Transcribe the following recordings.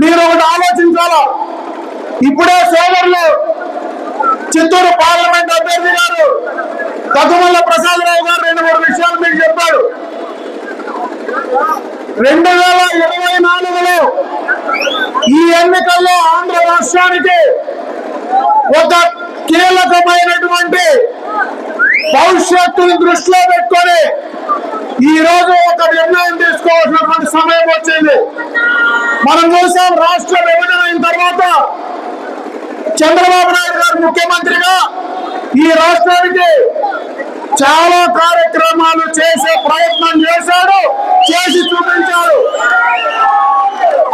మీరు ఒకటి ఆలోచించాలా? ఇప్పుడే సోదరులు చిత్తూరు పార్లమెంట్ అభ్యర్థి గారు తగుమల్ల ప్రసాదరావు గారు రెండు మూడు విషయాలు మీకు చెప్పాడు. రెండు వేల ఇరవై నాలుగులో ఈ ఎన్నికల్లో ఆంధ్ర రాష్ట్రానికి ఒక కీలకమైనటువంటి భవిష్యత్తును దృష్టిలో పెట్టుకొని ఈ రోజు ఒక నిర్ణయం తీసుకోవాల్సినటువంటి సమయం వచ్చింది. మనం చూసాం రాష్ట్ర విభజన అయిన తర్వాత చంద్రబాబు నాయుడు గారు ముఖ్యమంత్రిగా ఈ రాష్ట్రానికి చాలా కార్యక్రమాలు చేసే ప్రయత్నం చేశాడు చేసి చూపించాడు.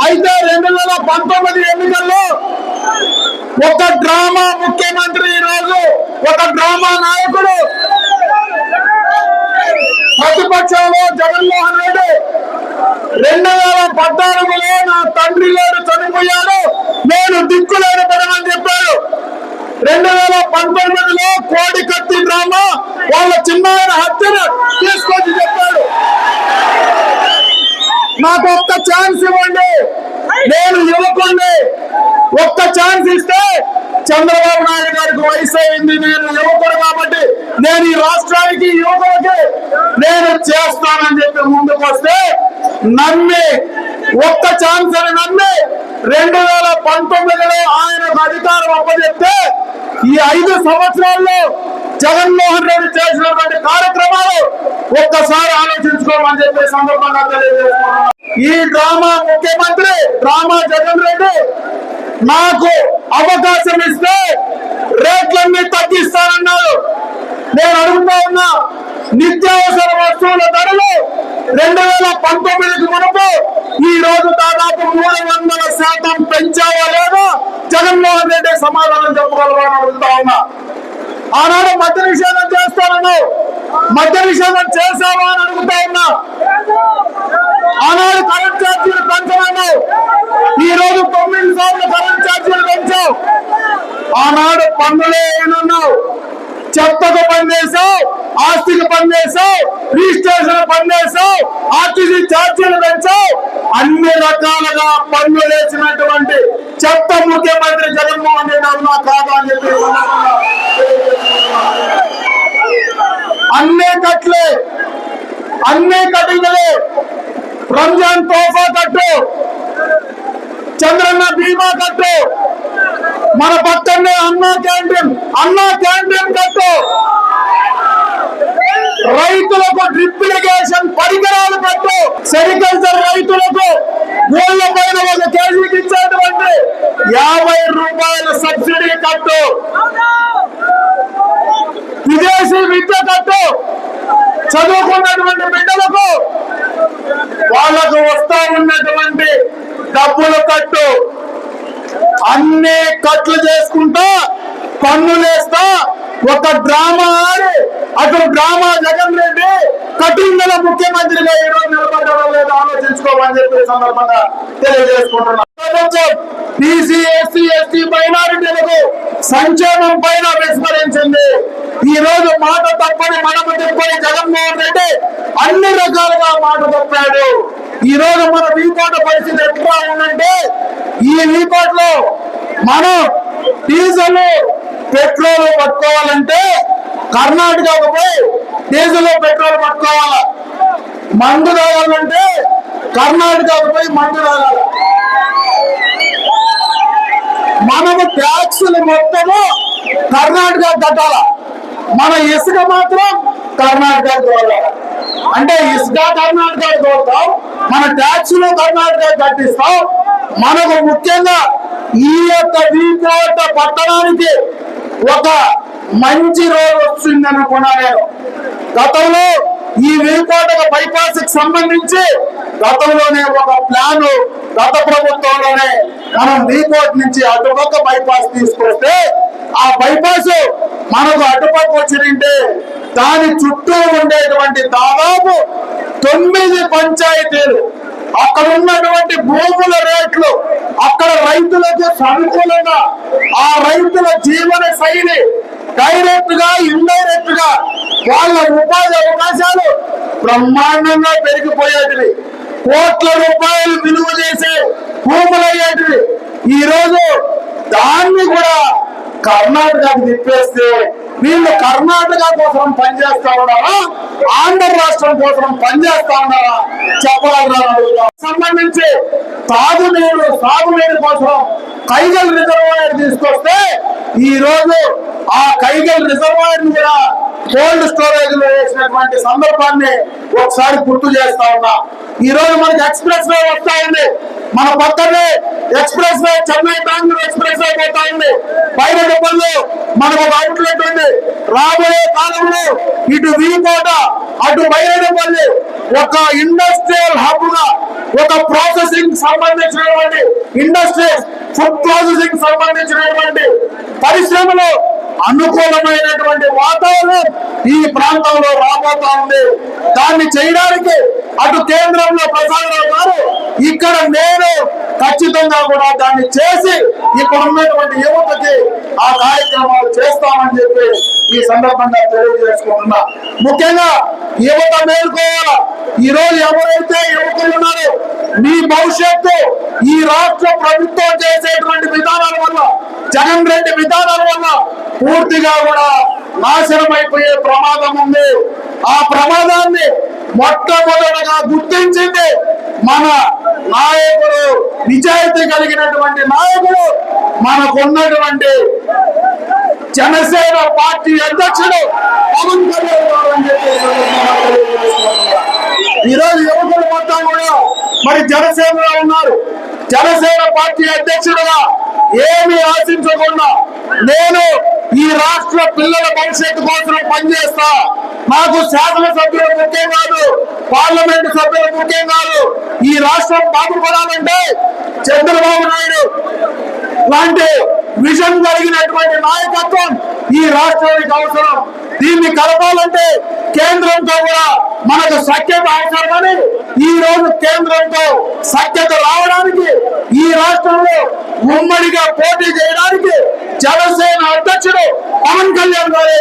అయితే రెండు వేల పంతొమ్మిది ఎన్నికల్లో ఒక డ్రామా ముఖ్యమంత్రి ఈరోజు ఒక డ్రామా నాయకుడు ప్రతిపక్షంలో జగన్మోహన్ రెడ్డి రెండు వేల పద్నాలుగులో నా తండ్రి లేడు చనిపోయాడు. నేను దిక్కులేని పడమని చెప్పాడు. రెండు వేల పంతొమ్మిదిలో కోడి కత్తి డ్రామా వాళ్ళ చిన్నాయన హత్యను తీసుకొచ్చి చెప్పాడు. నాకు ఒక్క ఛాన్స్ ఇవ్వండి. నేను యువకుండి ఒక్క ఛాన్స్ ఇస్తే చంద్రబాబు నాయుడు గారికి వయసు అయింది నేను యువకుడు కాబట్టి నేను ఈ రాష్ట్రానికి యువకులకి నేను చేస్తానని చెప్పి ముందుకు వస్తే నమ్మి ఒక్క ఛాన్స్ అని నమ్మి రెండు వేల పంతొమ్మిదిలో ఆయనకు అధికారం అప్పచెప్తే ఈ ఐదు సంవత్సరాల్లో జగన్మోహన్ రెడ్డి చేసినటువంటి కార్యక్రమాలు ఒక్కసారి ఆలోచించుకోమని చెప్పి సందర్భంగా తెలియజేస్తున్నాను. ఈ డ్రామా ముఖ్యమంత్రి డ్రామా జగన్ రెడ్డి నాకు అవకాశం ఇస్తే రేట్లన్నీ తగ్గిస్తానన్నారు నేను అడుగుతా ఉన్నా నిత్యావసర వస్తువుల ధరలు రెండు వేల పంతొమ్మిదికి మునుపు ఈ రోజు దాదాపు మూడు వందల శాతం పెంచావా లేదా? జగన్మోహన్ రెడ్డి సమాధానం చెప్పగలవా అని అడుగుతా ఉన్నా. ఆనాడు మద్య నిషేధం చేస్తానన్నావు. మద్య నిషేధం చేశావా అని అడుగుతా ఉన్నా. ఆనాడు కరెంట్ ఛార్జీలు పెంచమన్నావు. ఈ రోజు తొమ్మిది సార్లు కరెంట్ ఛార్జీలు పెంచావు. ఆనాడు పన్నులే ఏనన్నావు. చెత్తకు పనిచేసావు ఆస్తికి పనిచేసావు రిజిస్ట్రేషన్ పనిచేసావు ఆర్టీసీ ఛార్జీలు పెంచావు. అన్ని రకాలుగా పన్నులు వేసినటువంటి చెత్త ముఖ్యమంత్రి జగన్మోహన్ రెడ్డి అవునా కాదా అని చెప్పి ఈ సందర్భంగా అన్నే కట్లే అన్నే కటింగ్లే రంజాన్ తోఫా కట్టు చంద్రన్న బీమా కట్టు మన పక్కనే అన్నా క్యాంటీన్ అన్నా క్యాంటీన్ కట్టు. రైతులకు డ్రిప్ ఇరిగేషన్ పరికరాలు పెట్టు. సెరికల్చర్ రైతులకు ఊళ్ళ పైన ఒక కేజీకి ఇచ్చేటువంటి యాభై రూపాయల సబ్సిడీ కట్టు. విదేశీ విద్య కట్టు. చదువుకున్నటువంటి బిడ్డలకు వాళ్ళకు వస్తా ఉన్నటువంటి డబ్బులు కట్టు. అన్ని కట్లు చేసుకుంటా పన్నులేస్తా ఒక డ్రామా ఆడి అతను డ్రామా జగన్ రెడ్డి కఠిన ముఖ్యమంత్రిగా ఈ రోజు నిలబడ్డారో లేదో. ఆలోచించుకోమని చెప్పి సందర్భంగా తెలియజేసుకుంటున్నాను బీసీ ఎస్సీ ఎస్టీ మైనారిటీలకు సంక్షేమం పైన విస్మరించింది. ఈ రోజు మాట తప్పని మనము తిప్పని జగన్మోహన్ రెడ్డి అన్ని రకాలుగా మాట తప్పాడు. ఈ రోజు మన వీకోట పరిస్థితి ఎట్లా ఉందంటే ఈ వీకోట్లో మనం డీజిల్ పెట్రోల్ పట్టుకోవాలంటే కర్ణాటకకు పోయి డీజిల్ పెట్రోల్ పట్టుకోవాలా. మందు తాగాలంటే కర్ణాటకకు పోయి మందు తాగాలి. మనము ట్యాక్సులు మొత్తము కర్ణాటక కట్టాల? మన ఇసుక మాత్రం కర్ణాటక తోలాలి. అంటే ఇసుక కర్ణాటక తోలుతాం మన ట్యాక్సులు కర్ణాటక కట్టిస్తాం. మనకు ముఖ్యంగా ఈ యొక్క వీకోట పట్టణానికి ఒక మంచి రోజు వస్తుంది అనుకున్నా నేను గతంలో ఈ వీకోటక బైపాస్కి సంబంధించి గతంలోనే ఒక ప్లాన్ గత ప్రభుత్వంలోనే మనం వీకోట్ నుంచి అటుపక్క బైపాస్ తీసుకొస్తే ఆ బైపాస్ మనకు అటుపక్క వచ్చింటే దాని చుట్టూ ఉండేటువంటి దాదాపు తొమ్మిది పంచాయతీలు అక్కడ ఉన్నటువంటి భూముల రేట్లు అక్కడ రైతులకు అనుకూలంగా ఆ రైతుల జీవన శైలి డైరెక్ట్గా ఇండైరెక్ట్గా వాళ్ళ ఉపాధి అవకాశాలు బ్రహ్మాండంగా పెరిగిపోయేటివి. కోట్ల రూపాయలు విలువ చేసే భూములు అయ్యేటివి ఈ రోజు దాన్ని కూడా కర్ణాటకకు తిప్పేస్తే వీళ్ళు కర్ణాటక కోసం పనిచేస్తా ఉన్నారా ఆంధ్ర రాష్ట్రం కోసం పనిచేస్తా ఉన్నారా చెప్పగలరా సంబంధించి తాగునీరు సాగునీరు కోసం కైగల్ రిజర్వాయర్ తీసుకొస్తే ఈ రోజు ఆ కైగల్ రిజర్వాయర్ కూడా కోల్డ్ స్టోరేజ్లో వేసినటువంటి సందర్భాన్ని ఒకసారి గుర్తు చేస్తా ఉన్నా. ఈ రోజు మనకి ఎక్స్ప్రెస్ వే వస్తా ఉంది మన పక్కనే express way Chennai Bengaluru express way పోతా ఉంది పైరపల్లి మనకు ఒక అవుట్లెట్ ఉంది రాబోయే కాలంలో ఇటు వీకోట అటు బైరపల్లి ఒక ఇండస్ట్రియల్ హబ్గా ఒక ప్రాసెసింగ్ సంబంధించినటువంటి ఇండస్ట్రీస్ ఫుడ్ ప్రాసెసింగ్ సంబంధించినటువంటి పరిశ్రమలు అనుకూలమైనటువంటి వాతావరణం ఈ ప్రాంతంలో రాబోతా ఉంది. దాన్ని చేయడానికి అటు కేంద్రంలో ప్రసాదరావు గారు ఇక్కడ నేను ఖచ్చితంగా కూడా దాన్ని చేసి ఇక్కడ ఉన్నటువంటి యువతకి ఆ కార్యక్రమాలు చేస్తామని చెప్పి ఈ సందర్భంగా తెలియజేసుకుంటున్నా. ముఖ్యంగా యువత మేల్కోవాలా? ఈ రోజు ఎవరైతే యువకులు ఉన్నారో మీ భవిష్యత్తు ఈ రాష్ట్ర ప్రభుత్వం చేసేటువంటి విధానాల వల్ల జగన్ రెడ్డి విధానాల వల్ల పూర్తిగా కూడా నాశనం అయిపోయే ప్రమాదం ఉంది. ఆ ప్రమాదాన్ని మొట్టమొదటగా గుర్తించింది మన నాయకుడు నిజాయితీ కలిగినటువంటి నాయకుడు మనకున్నటువంటి జనసేన పార్టీ అధ్యక్షుడు పవన్ కళ్యాణ్ గారు అని చెప్పి ఈరోజు యువకులు మొత్తం కూడా మరి జనసేనలో ఉన్నారు. జనసేన పార్టీ అధ్యక్షుడుగా ఏమి ఆశించకుండా నేను ఈ రాష్ట్ర పిల్లల భవిష్యత్తు కోసం పనిచేస్తా. నాకు శాసనసభ్యులు ముఖ్యం కాదు పార్లమెంట్ సభ్యులు ముఖ్యం కాదు. ఈ రాష్ట్రం బాగుపడాలంటే చంద్రబాబు నాయుడు లాంటి విజన్ కలిగినటువంటి నాయకత్వం ఈ రాష్ట్రానికి అవసరం. దీన్ని కలపాలంటే కేంద్రంతో కూడా మనకు సఖ్యత అవసరమని ఈ రోజు కేంద్రంతో సఖ్యత రావడానికి ఈ రాష్ట్రంలో ఉమ్మడిగా పోటీ చేయడానికి జనసేన అధ్యక్షుడు పవన్ కళ్యాణ్ గారు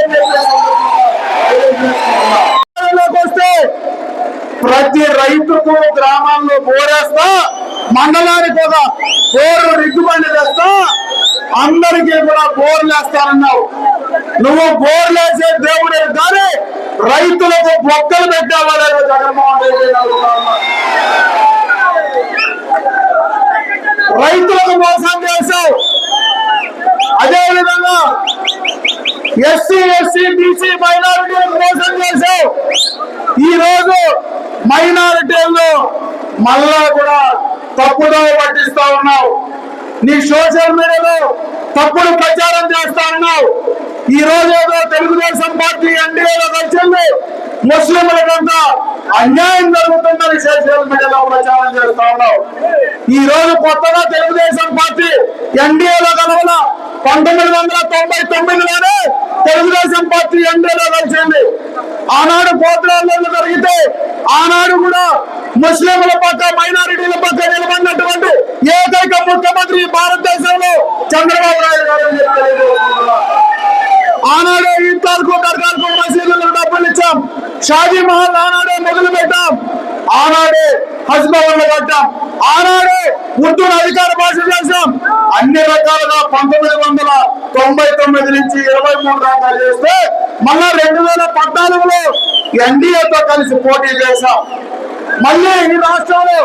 వస్తే ప్రతి రైతుకు గ్రామాల్లో బోరేస్తా మండలానికి ఒక బోరు రిగ్గుబండి తెస్తా అందరికీ కూడా బోర్లు వేస్తానన్నావు. నువ్వు బోర్లు వేసే దేవుడే కానీ రైతులకు బొక్కలు పెట్టావాడే జగన్మోహన్ రెడ్డి రైతులకు మోసం చేశావు. అదే విధంగా ఎస్సీ ఎస్సీ బీసీ మైనారిటీలకు మోసం చేశావు. ఈ రోజు మైనారిటీల్లో మళ్ళా కూడా తప్పుదో పట్టిస్తా ఉన్నావు. నీ సోషల్ మీడియాలో తప్పుడు ప్రచారం చేస్తా ఉన్నావు. ఈ రోజు ఏదో తెలుగుదేశం పార్టీ ఎన్డీఏలో కలిసింది. ముస్లింలకంతా అన్యాయం జరుగుతుందని సోషల్ మీడియాలో ప్రచారం చేస్తా ఉన్నావు. ఈ రోజు కొత్తగా తెలుగుదేశం పార్టీ ఎన్డీఏలో కలవల పంతొమ్మిది వందల తొంభై తొమ్మిదిలోనే తెలుగుదేశం పార్టీ ఎన్డీఏలో కలిసింది. ఆనాడు పోతురాళ్ళు జరిగితే ఆనాడు కూడా ముస్లింల పక్క మైనారిటీల పక్క నిలబడినటువంటి ఏకైక ముఖ్యమంత్రి భారతదేశంలో చంద్రబాబు నాయుడు గారు ఆనాడే ఈద్గాలకు దర్గాలకు మసీదులకు డబ్బులు ఇచ్చాం. షాజీ మహల్ ఆనాడే మొదలు పెట్టాం. ఆనాడే హజ్భవన్లు కట్టాం. ఆనాడే ఉర్దూ అధికార భాష చేశాం. అన్ని రకాలుగా పంతొమ్మిది వందల తొంభై తొమ్మిది నుంచి ఇరవై మూడు దాకా చేస్తే మళ్ళా రెండు వేల పద్నాలుగులో ఎన్డీఏతో కలిసి పోటీ చేశాం. మళ్ళీ ఈ రాష్ట్రంలో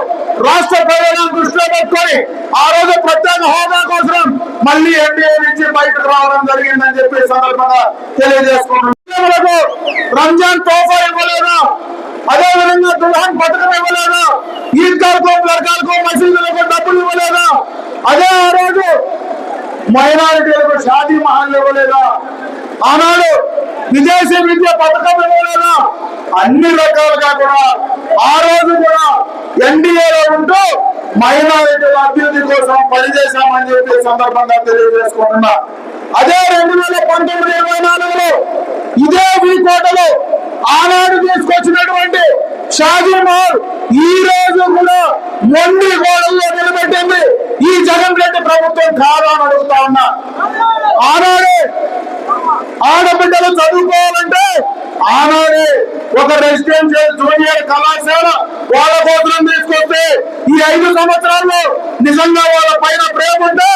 రాష్ట్ర ప్రయోజనం దృష్టిలో పెట్టుకొని ఆ రోజు ప్రత్యేక హోదా కోసం మళ్ళీ ఎన్డీఏ నుంచి బయటకు రావడం జరిగిందని చెప్పి సందర్భంగా తెలియజేసుకుంటున్నాం. రంజాన్ తోఫా ఇవ్వలేదా? అదే విధంగా దుల్హన్ పథకం ఇవ్వలేదా? ఈద్గాలకు వర్గాలకు మసీదులకు డబ్బులు ఇవ్వలేదు? అదే ఆ రోజు మైనారిటీలకు షాదీ మహల్ ఇవ్వలేదా? ఆనాడు విదేశీ విద్య పథకం అన్ని రకాలుగా కూడా ఆ రోజు కూడా ఎన్డీఏలో ఉంటూ మైనారిటీల అభివృద్ధి కోసం పనిచేశామని చెప్పి సందర్భంగా తెలియజేసుకుంటున్నా. అదే రెండు వేల పంతొమ్మిది ఇరవై నాలుగులో ఇదే వీకోటలో ఆనాడు తీసుకొచ్చినటువంటి షాజీ మహల్ ఈ రోజు కూడా మొండి గోడల్లో నిలబెట్టింది? ఈ జగన్ రెడ్డి ప్రభుత్వం కాదని అడుగుతా ఉన్నా. ఆనాడే ఆడబిడ్డలు చదువుకోవాలంటే ఆనాడే ఒక రెసిడెన్షియల్ జూనియర్ కళాశాల వాళ్ళ కోసం తీసుకొస్తే ఈ ఐదు సంవత్సరాల్లో నిజంగా వాళ్ళ పైన ప్రేమ ఉంటే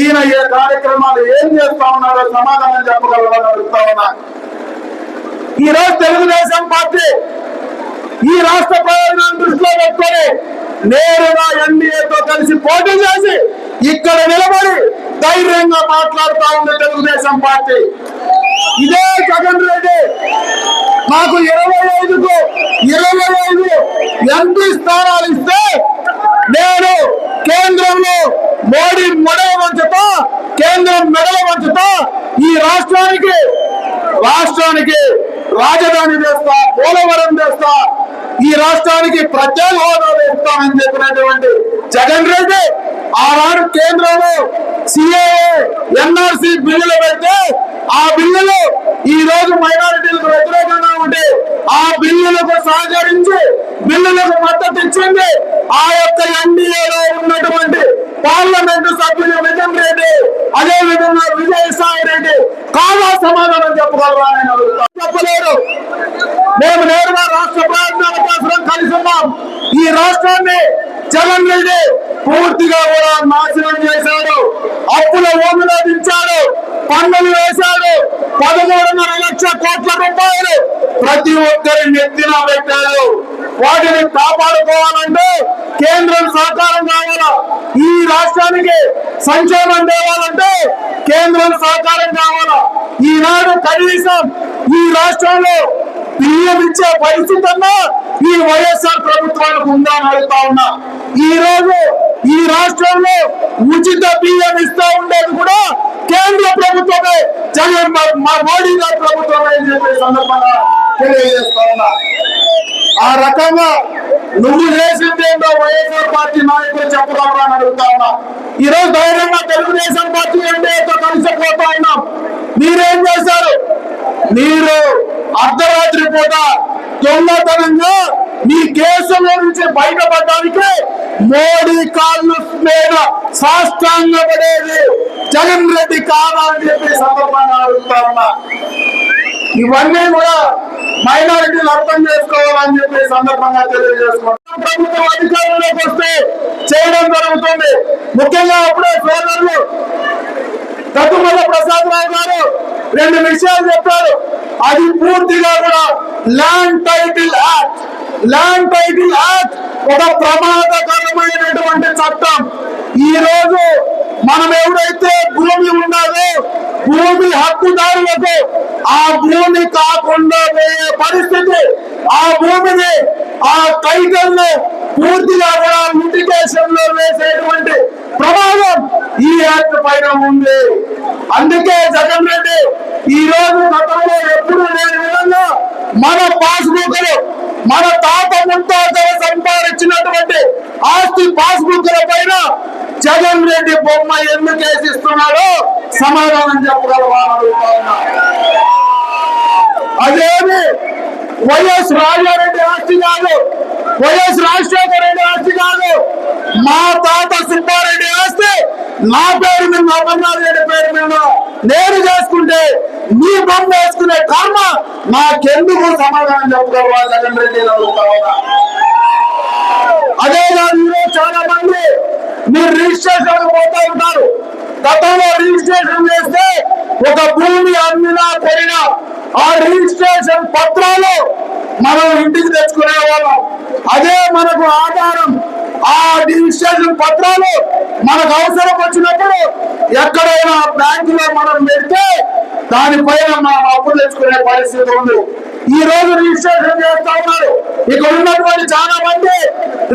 ఈయన ఏ కార్యక్రమాలు ఏం చేస్తా ఉన్నారో సమాధానం చెప్పగలరని అడుగుతా ఉన్నా. ఈ రోజు తెలుగుదేశం పార్టీ ఈ రాష్ట్ర ప్రయోజనాన్ని దృష్టిలో పెట్టుకొని నేరుగా ఎన్డీఏతో కలిసి పోటీ చేసి ఇక్కడ నిలబడి ధైర్యంగా మాట్లాడుతా ఉంది తెలుగుదేశం పార్టీ. ఇదే జగన్ రెడ్డి. మాకు ఇరవై ఐదుకు ఇరవై ఐదు ఎంపీ స్థానాలు ఇస్తే నేను కేంద్రంలో మోడీ మెడల వంచుతా కేంద్రం మెడల వంచుతా ఈ రాష్ట్రానికి రాష్ట్రానికి రాజధాని చేస్తా పోలవరం చేస్తా ఈ రాష్ట్రానికి ప్రత్యేక హోదాలు ఇస్తామని చెప్పినటువంటి జగన్ రెడ్డి ఆనాడు కేంద్రంలో సిఏఏ ఎన్ఆర్సి బిల్లులు పెడితే ఆ బిల్లులు ఈ రోజు మైనారిటీలకు వ్యతిరేకంగా ఉంటే ఆ బిల్లులకు సహకరించి బిల్లులకు మద్దతు ఇచ్చింది ఆ యొక్క ఎన్డీఏలో ఉన్నటువంటి పార్లమెంటు సభ్యులు నిజం రెడ్డి అదే విధంగా విజయసాయి రెడ్డి. కాదా సమాధానం చెప్పగలరా ఆయన అడుగుతా చెప్పలేరు మేము నేరుగా రాష్ట్ర ప్రయోజనాల కోసం కలిసి ఉన్నాం ఈ రాష్ట్రాన్ని జగన్ రెడ్డి పూర్తిగా కూడా నాశనం చేశాడు. అప్పుల ఓమిలో దించాడు. పన్నులు వేశాడు. పదమూడున్నర లక్ష కోట్ల రూపాయలు ప్రతి ఒక్కరి నెత్తిన పెట్టాడు. వాటిని కాపాడుకోవాలంటే కేంద్రం సహకారం కావాలా? ఈ రాష్ట్రానికి సంక్షేమం తేవాలంటే కేంద్రం సహకారం కావాలా? ఈనాడు కనీసం ఈ రాష్ట్రంలో బియ్యం ఇచ్చే పరిస్థితి అన్నా ఈ వైఎస్ఆర్ ప్రభుత్వానికి ఉందా అని అడుగుతా ఉన్నా. ఈ రోజు ఈ రాష్ట్రంలో ఉచిత బియ్యం ఇస్తా ఉండేది కూడా కేంద్ర ప్రభుత్వమే. జగన్ మా- మోడీ గారి ప్రభుత్వమే అని చెప్పే సందర్భంగా తెలియజేస్తా ఉన్నా. ఆ రకంగా నువ్వు చేసింది ఏంటో వైఎస్ఆర్ పార్టీ నాయకులు చెప్పగలరా అని అడుగుతా ఉన్నా. ఈ రోజు ధైర్యంగా తెలుగుదేశం పార్టీ ఎన్డీఏతో కలిసిపోతా ఉన్నాం. మీరేం చేశారు? మీరు అర్ధరాత్రి పూట దొంగతనంగా మీ కేసులో నుంచి బయటపడడానికి మోడీ కాళ్ళు మీద సాష్టాంగపడేది జగన్ రెడ్డి కాదా అని చెప్పి సందర్భంగా అడుగుతా ఉన్నా. ఇవన్నీ కూడా మైనారిటీలు అర్థం చేసుకోవాలని చెప్పి సందర్భంగా తెలియజేసుకుంటాం ప్రభుత్వం అధికారంలోకి వస్తే చేయడం జరుగుతుంది. ముఖ్యంగా అప్పుడే సోదరులు గతుమల్ల ప్రసాద్ రావు గారు రెండు విషయాలు చెప్పారు. అది పూర్తిగా కూడా land title act land title act ఒక ప్రమాదకరమైనటువంటి చట్టం. ఈ రోజు మనం ఎవరైతే భూమి ఉన్నదో భూమి హక్కుదారులకు ఆ భూమి కాకుండా పోయే పరిస్థితి ఆ భూమిని ఆ టైటిల్ను పూర్తిగా కూడా లిటిగేషన్ వేసేటువంటి ప్రమాదం ఈ యాక్ట్ పైన ఉంది. అందుకే జగన్ రెడ్డి ఈ రోజు గతంలో ఎప్పుడు లేని విధంగా మన పాస్బుక్ మన తాత ముత్తాతలు సంపాదించినటువంటి ఆస్తి పాస్బుక్ పైన జగన్ రెడ్డి బొమ్మ ఎందుకు వేసిస్తున్నాడో సమాధానం చెప్పగలవా అదేమి? వైఎస్ రాజారెడ్డి ఆస్తి కాదు. వైఎస్ రాజశేఖర రెడ్డి ఆస్తి కాదు. మా తాత సుబ్బారెడ్డి ఆస్తి. నా పేరు మీద అమర్నాథ్ రెడ్డి పేరు మీద నేను చేసుకుంటే నీ బొమ్మ వేసుకునే కర్మ నాకెందుకు సమాధానం చెప్పగలవా జగన్ రెడ్డి అదే కాదు ఈరోజు చాలా మంది మీరు రిజిస్ట్రేషన్ పోతా ఉంటారు. గతంలో రిజిస్ట్రేషన్ చేస్తే ఒక భూమి అమ్మినా పోయినా ఆ రిజిస్ట్రేషన్ పత్రాలు మనం ఇంటికి తెచ్చుకునే వాళ్ళం. అదే మనకు ఆధారం. ఆ రిజిస్ట్రేషన్ పత్రాలు మనకు అవసరం వచ్చినప్పుడు ఎక్కడైనా బ్యాంకులో మనం పెడితే దానిపైన మనం అప్పు తెచ్చుకునే పరిస్థితి ఉంది. ఈ రోజు రిజిస్ట్రేషన్ చేస్తా ఉన్నారు. ఇక్కడ ఉన్నటువంటి చాలా మంది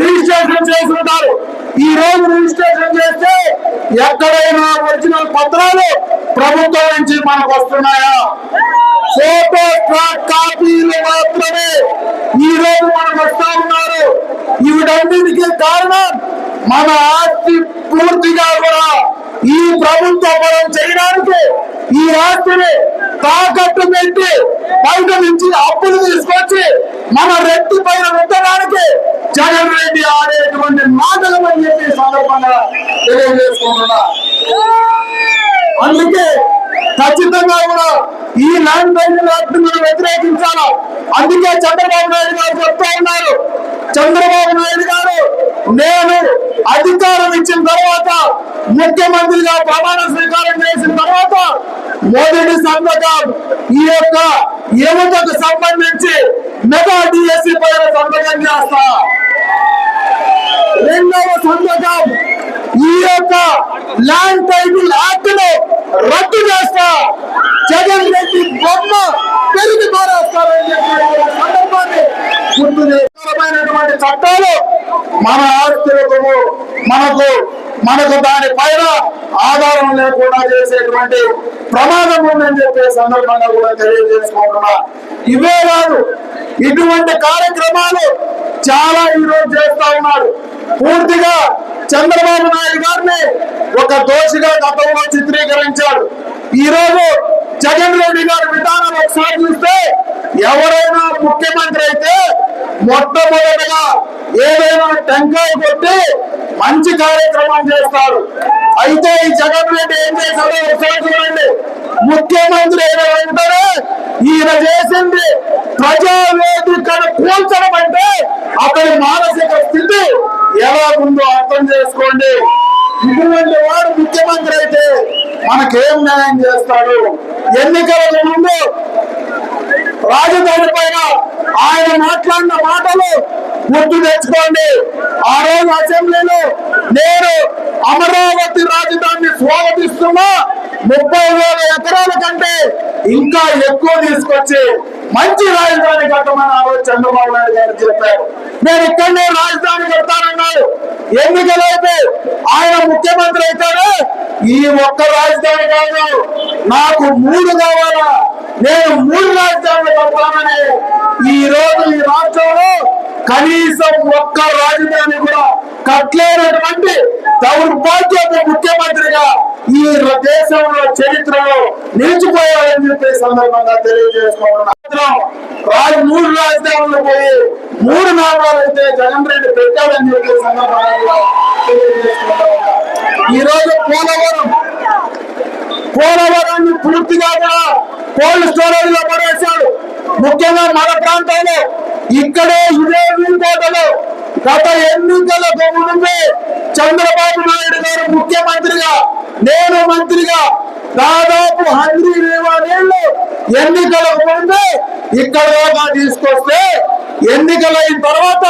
రిజిస్ట్రేషన్ చేస్తుంటారు. ఈ రోజు రిజిస్ట్రేషన్ చేస్తే ఎక్కడైనా ఒరిజినల్ పత్రాలు ప్రభుత్వం నుంచి మనకు వస్తున్నాయా? ఫోటో ట్రాక్ కాపీలు మాత్రమే ఈ రోజు మనకు వస్తా ఉన్నారు. వీటన్నిటికీ కారణం మన ఆస్తి పూర్తిగా కూడా ఈ ప్రభుత్వ పరం చేయడానికి ఈ ఆస్తిని తాకట్టు పెట్టి బయట నుంచి అప్పులు తీసుకొచ్చి మన రెట్టి పైన ఉండడానికి జగన్ రెడ్డి ఆడేటువంటి మాటలు అని చెప్పి సందర్భంగా తెలియజేసుకుంటున్నా. అందుకే ఖచ్చితంగా కూడా ఈ ల్యాండ్ టైటిల్ యాక్ట్ మనం వ్యతిరేకించాలి? అందుకే చంద్రబాబు నాయుడు గారు చెప్తా ఉన్నారు. చంద్రబాబు నాయుడు గారు నేను అధికారం ఇచ్చిన తర్వాత ముఖ్యమంత్రిగా ప్రమాణ స్వీకారం చేసిన తర్వాత మొదటి సంతకం ఈ యొక్క యువతకు సంబంధించి మెగా డిఎస్సి పైన సంతకం చేస్తా. రెండవ సంతకం ఈ యొక్క ల్యాండ్ టైటిల్ యాక్ట్ను రద్దు చేస్తా. జగన్ రెడ్డి బొమ్మ పెరిగి మారేస్తారని చెప్పి సందర్భాన్ని గుర్తు చట్టాలు మన ఆర్థికము మనకు మనకు దాని పైన ఆధారం లేకుండా చేసేటువంటి ప్రమాదం ఉందని చెప్పే సందర్భంగా కూడా తెలియజేసుకుంటున్నా. ఇవే కాదు ఇటువంటి కార్యక్రమాలు చాలా ఈరోజు చేస్తా ఉన్నారు. పూర్తిగా చంద్రబాబు నాయుడు గారిని ఒక దోషిగా గతంలో చిత్రీకరించాడు. ఈ రోజు జగన్ రెడ్డి గారి విధానం ఒకసారి చూస్తే ఎవరైనా ముఖ్యమంత్రి అయితే మొట్టమొదటిగా ఏదైనా టెంకాయ కొట్టి మంచి కార్యక్రమం చేస్తారు. అయితే ఈ జగన్ రెడ్డి ఏం చేశాడో ఒకసారి చూడండి. ముఖ్యమంత్రి అయిన వెంటనే ఈయన చేసింది ప్రజావేదికను కూల్చడం అంటే అతని మానసిక స్థితి ఎలా ఉందో అర్థం చేసుకోండి. ఇటువంటి వాడు ముఖ్యమంత్రి అయితే మనకేం న్యాయం చేస్తాడు? ఎన్నికలకు ముందు రాజధాని పైన ఆయన మాట్లాడిన మాటలు గుర్తు తెచ్చుకోండి. ఆ రోజు అసెంబ్లీలో నేను అమరావతి రాజధానిని స్వాగతిస్తున్నా ముప్పై వేల ఎకరాల కంటే ఇంకా ఎక్కువ తీసుకొచ్చి మంచి రాజధాని కట్టమని ఆ రోజు చంద్రబాబు నాయుడు గారు చెప్పారు. నేను ఇక్కడనే రాజధాని కడతానన్నాడు ఎన్నికలైతే ఆయన ముఖ్యమంత్రి అయితేనే ఈ ఒక్క రాజధాని కాదు నాకు మూడు కావాలా? నేను మూడు రాజధానులు కడతానని ఈ రోజు ఈ రాష్ట్రంలో కనీసం ఒక్క రాజధాని కూడా కట్టలేనటువంటి దౌర్భాగ్యపు ముఖ్యమంత్రిగా ఈ దేశంలో చరిత్రలో నిలిచిపోయారని చెప్పే సందర్భంగా తెలియజేసుకోవడం రాజు మూడు రాజధానులు పోయి మూడు నామాలు అయితే జగన్ రెడ్డి పెట్టాడని చెప్పే సందర్భంగా తెలియజేసుకుంటా ఈ రోజు పోలవరం పోలవరాన్ని పూర్తిగా కూడా కోల్డ్ స్టోరేజ్లో పడేశాడు. ముఖ్యంగా మన ప్రాంతంలో ఇక్కడే ఇదే వీలుకోటలో గత ఎన్నికలకు ముందే చంద్రబాబు నాయుడు గారు ముఖ్యమంత్రిగా నేను మంత్రిగా దాదాపు హండ్రీ రేవాడేళ్ళు ఎన్నికలకు ముందే ఇక్కడ దాకా తీసుకొస్తే ఎన్నికలైన తర్వాత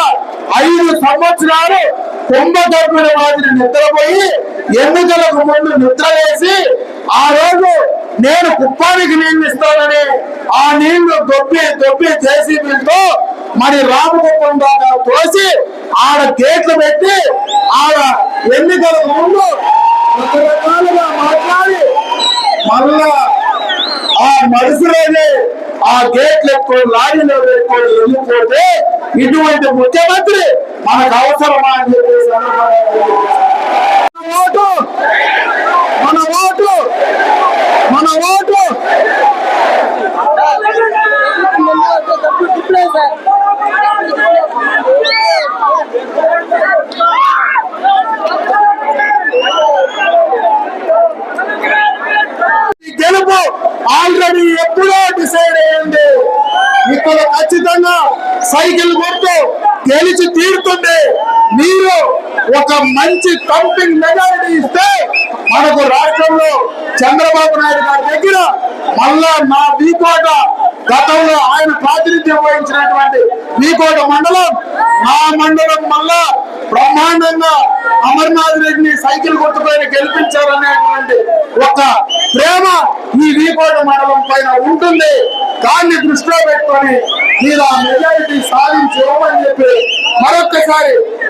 ఐదు సంవత్సరాలు కుంభకర్ణుల మాదిరి నిద్రపోయి ఎన్నికలకు ముందు నిద్ర వేసి ఆ రోజు నేను కుప్పానికి నీళ్ళు ఇస్తానని ఆ నీళ్ళు దొబ్బి దొబ్బి జేసీబీలతో మరి రామకుప్పం దాకా తోసి ఆడ గేట్లు పెట్టి ఆడ ఎన్నికల ముందు రకరకాలుగా మాట్లాడి మళ్ళా ఆ మనుషులని ఆ గేట్లు ఎక్కువ లారీలో ఎక్కువ వెళ్ళిపోతే ఇటువంటి ముఖ్యమంత్రి మనకు అవసరమా అని చెప్పేసి ఓటు! మన ఓటు! మన ఓటు! ఈ గెలుపు ఆల్రెడీ ఎప్పుడో డిసైడ్ అయ్యింది. ఇప్పుడు ఖచ్చితంగా సైకిల్ కొడుతూ గెలిచి తీరుతుంది. మీరు ఒక మంచి కంపెనీ మెజారిటీ ఇస్తే మనకు రాష్ట్రంలో చంద్రబాబు నాయుడు గారి దగ్గర మళ్ళా నా వీకోట గతంలో ఆయన ప్రాతినిధ్యం వహించినటువంటి వీకోట మండలం నా మండలం మళ్ళా బ్రహ్మాండంగా అమర్నాథ్ రెడ్డిని సైకిల్ గుర్తుపైన గెలిపించారనేటువంటి ఒక ప్రేమ ఈ వీకోట మండలం పైన ఉంటుంది. దాన్ని దృష్టిలో పెట్టుకొని మీరు ఆ మెజారిటీ సాధించి ఇవ్వమని చెప్పి మరొక్కసారి